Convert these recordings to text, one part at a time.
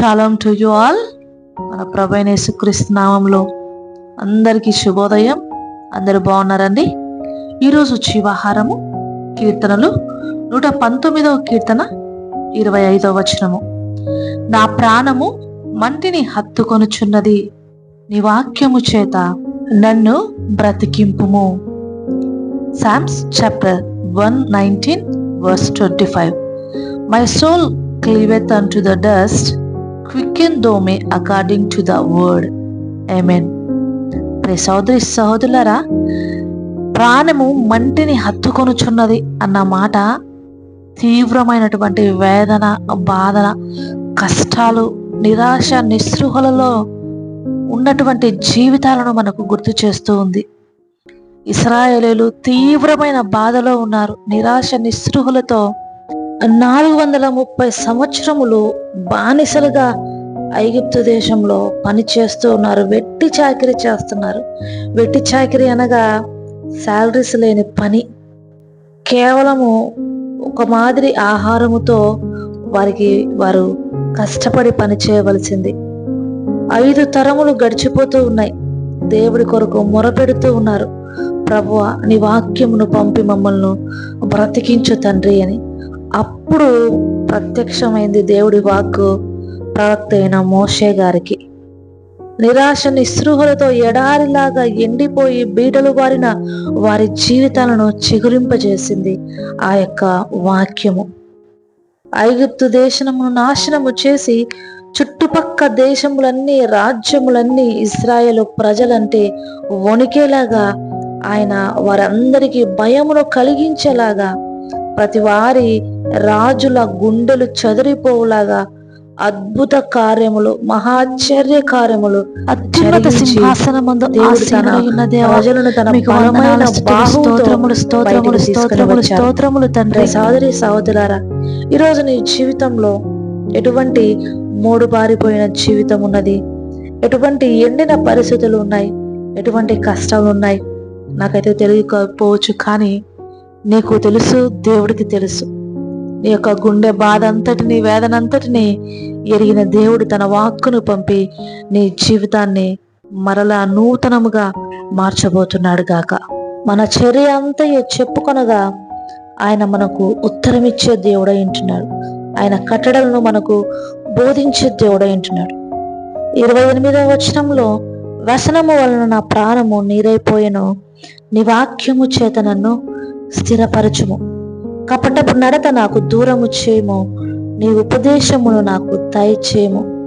షాలం to you all మన ప్రభైన యేసుక్రీస్తు నామంలో అందరికీ శుభోదయం. అందరూ బాగున్నారండి? ఈరోజు జీవాహారము కీర్తనలు నూట పంతొమ్మిదవ కీర్తన ఇరవై ఐదవ వచనము. నా ప్రాణము మంటిని హత్తుకొనుచున్నది నీ వాక్యము చేత నన్ను బ్రతికింపుము. Psalms chapter one nineteen verse twenty five. My soul cleaveth unto the dust quicken thou me according to the word amen pray సోదరి సహోదరులరా ప్రాణము మంటిని హత్తుకొనుచున్నది అన్న మాట తీవ్రమైనటువంటి వేదన బాధన కష్టాలు నిరాశ నిస్పృహలలో ఉన్నటువంటి జీవితాలను మనకు గుర్తు చేస్తూ ఉంది. ఇస్రాయేలీలు తీవ్రమైన బాధలో ఉన్నారు నిరాశ నిస్పృహలతో నాలుగు వందల ముప్పై సంవత్సరములు బానిసలుగా ఐగుప్తు దేశంలో పని చేస్తూ ఉన్నారు. వెట్టి చాకిరి చేస్తున్నారు. వెట్టి చాకిరి అనగా శాలరీస్ లేని పని. కేవలము ఒక మాదిరి ఆహారముతో వారికి వారు కష్టపడి పని చేయవలసింది. ఐదు తరములు గడిచిపోతూ ఉన్నాయి. దేవుడి కొరకు మొరపెడుతూ ఉన్నారు. ప్రభువ నీ వాక్యమును పంపి మమ్మల్ని బ్రతికించు తండ్రి అని. అప్పుడు ప్రత్యక్షమైంది దేవుడి వాక్కు ప్రవక్త అయిన మోషే గారికి. నిరాశ నిస్పృహలతో ఎడారిలాగా ఎండిపోయి బీటలు బారిన వారి జీవితాలను చిగురింపజేసింది ఆ యొక్క వాక్యము. ఐగుప్తు దేశమును నాశనము చేసి చుట్టుపక్క దేశములన్నీ రాజ్యములన్నీ ఇస్రాయేల్ ప్రజలంటే వణికేలాగా ఆయన వారందరికీ భయమును కలిగించేలాగా ప్రతి వారి రాజుల గుండెలు చదిరిపోవులాగా అద్భుత కార్యములు మహాశ్చర్య కార్యములు అత్యున్నత సింహాసనమందు ఆసీనుడైన దేవా, ప్రజలను తన బలమైన స్తోత్రములు స్తోత్రములు స్తోత్రములు. స్తోత్రములు తండ్రి. సహోదరి సహోదరులారా ఈరోజు నీ జీవితంలో ఎటువంటి మూడు బారిపోయిన జీవితం ఉన్నది? ఎటువంటి ఎండిన పరిస్థితులు ఉన్నాయి? ఎటువంటి కష్టాలు ఉన్నాయి? నాకైతే తెలియకపోవచ్చు కానీ నీకు తెలుసు దేవుడికి తెలుసు. నీ యొక్క గుండె బాధ అంతటిని వేదనంతటిని ఎరిగిన దేవుడు తన వాక్కును పంపి నీ జీవితాన్ని మరలా నూతనముగా మార్చబోతున్నాడు గాక. మన చర్య అంతయు చెప్పుకొనగా ఆయన మనకు ఉత్తరమిచ్చే దేవుడై ఉంటున్నాడు. ఆయన కట్టడలను మనకు బోధించే దేవుడై ఉంటున్నాడు. ఇరవై ఎనిమిదవ వచనంలో వ్యసనము వలన నా ప్రాణము నీరైపోయెను నీ వాక్యము చేత నన్ను స్థిరపరచుము. కపటపు నడత నాకు దూరము చేయము. నీ ఉపదేశమును నాకు దయచేయము.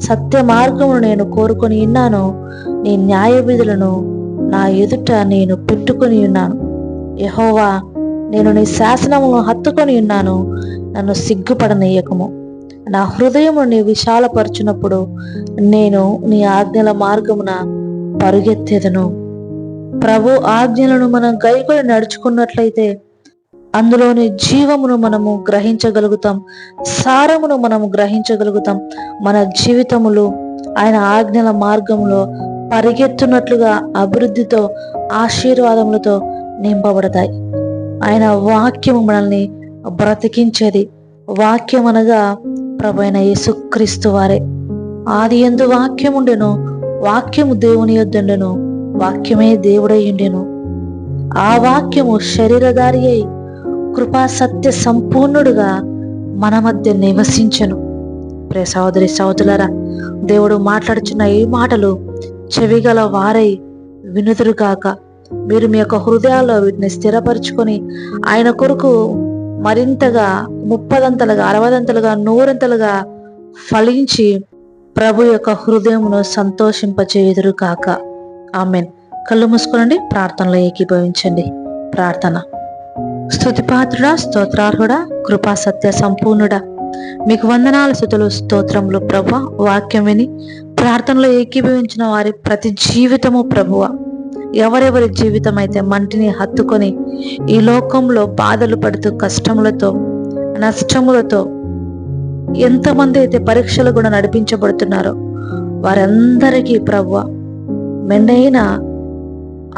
సత్య మార్గమును నేను కోరుకొని ఉన్నాను. నీ న్యాయ విధులను నా ఎదుట నేను పెట్టుకొని ఉన్నాను. యహోవా నేను నీ శాసనమును హత్తుకొని ఉన్నాను. నన్ను సిగ్గుపడనీయకము. నా హృదయమును నీ విశాలపరచునప్పుడు నేను నీ ఆజ్ఞల మార్గమున పరుగెత్తెదను. ప్రభు ఆజ్ఞలను మనం గైకొని నడుచుకున్నట్లయితే అందులోని జీవమును మనము గ్రహించగలుగుతాం సారమును మనము గ్రహించగలుగుతాం. మన జీవితములు ఆయన ఆజ్ఞల మార్గంలో పరిగెత్తున్నట్లుగా అభివృద్ధితో ఆశీర్వాదములతో నింపబడతాయి. ఆయన వాక్యము మనల్ని బ్రతికించేది. వాక్యం అనగా ప్రభు అయిన యేసుక్రీస్తు వారే. ఆది ఎందు వాక్యం ఉండెను వాక్యము దేవుని యొద్దుండెను వాక్యమే దేవుడై ఉండెను. ఆ వాక్యము శరీరధారి అయి కృపా సత్య సంపూర్ణుడుగా మన మధ్య నివసించను. ప్రే సహోదరి సహోదరులరా దేవుడు మాట్లాడుచున్న ఈ మాటలు చెవిగల వారై వినుదురుగాక మీరు మీ యొక్క హృదయాల్లో వీటిని స్థిరపరచుకొని ఆయన కొరకు మరింతగా ముప్పదంతలుగా అరవదంతలుగా నూరంతలుగా ఫలించి ప్రభు యొక్క హృదయమును సంతోషింపచేయుదురు కాక ఆమెన్. కళ్ళు మూసుకోనండి ప్రార్థనలో ఏకీభవించండి. ప్రార్థన. స్తుతిపాత్రుడా స్తోత్రార్హుడా కృపా సత్య సంపూర్ణుడా. మీకు వందనాల స్థుతులు స్తోత్రములు ప్రభు వాక్యం విని ప్రార్థనలో ఏకీభవించిన వారి ప్రతి జీవితము ప్రభువ. ఎవరెవరి జీవితం అయితే మంటిని హత్తుకొని ఈ లోకంలో బాధలు పడుతూ కష్టములతో నష్టములతో ఎంతమంది అయితే పరీక్షలు కూడా నడిపించబడుతున్నారో వారందరికీ ప్రభువ మెండైన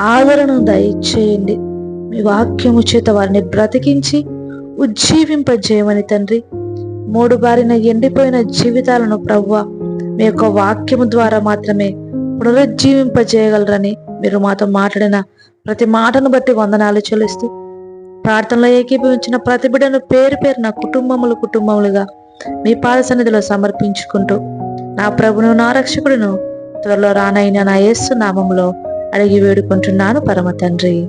ఆదరణ దయచేయండి. మీ వాక్యము చేత వారిని బ్రతికించి ఉజ్జీవింపజేయమని తండ్రి. మూడు బారిన ఎండిపోయిన జీవితాలను ప్రవ్వ మీ యొక్క వాక్యము ద్వారా మాత్రమే పునరుజ్జీవింపజేయగలరని మీరు మాతో మాట్లాడిన ప్రతి మాటను బట్టి వందనాలు చెల్లిస్తూ ప్రార్థనలో ఏకీభవించిన ప్రతి బిడ్డను పేరు పేరు నా కుటుంబములు కుటుంబములుగా మీ పాద సన్నిధిలో సమర్పించుకుంటూ నా ప్రభును నా రక్షకుడును త్వరలో రానైన నా యేసు నామములో అడిగి వేడుకుంటున్నాను పరమ తండ్రి.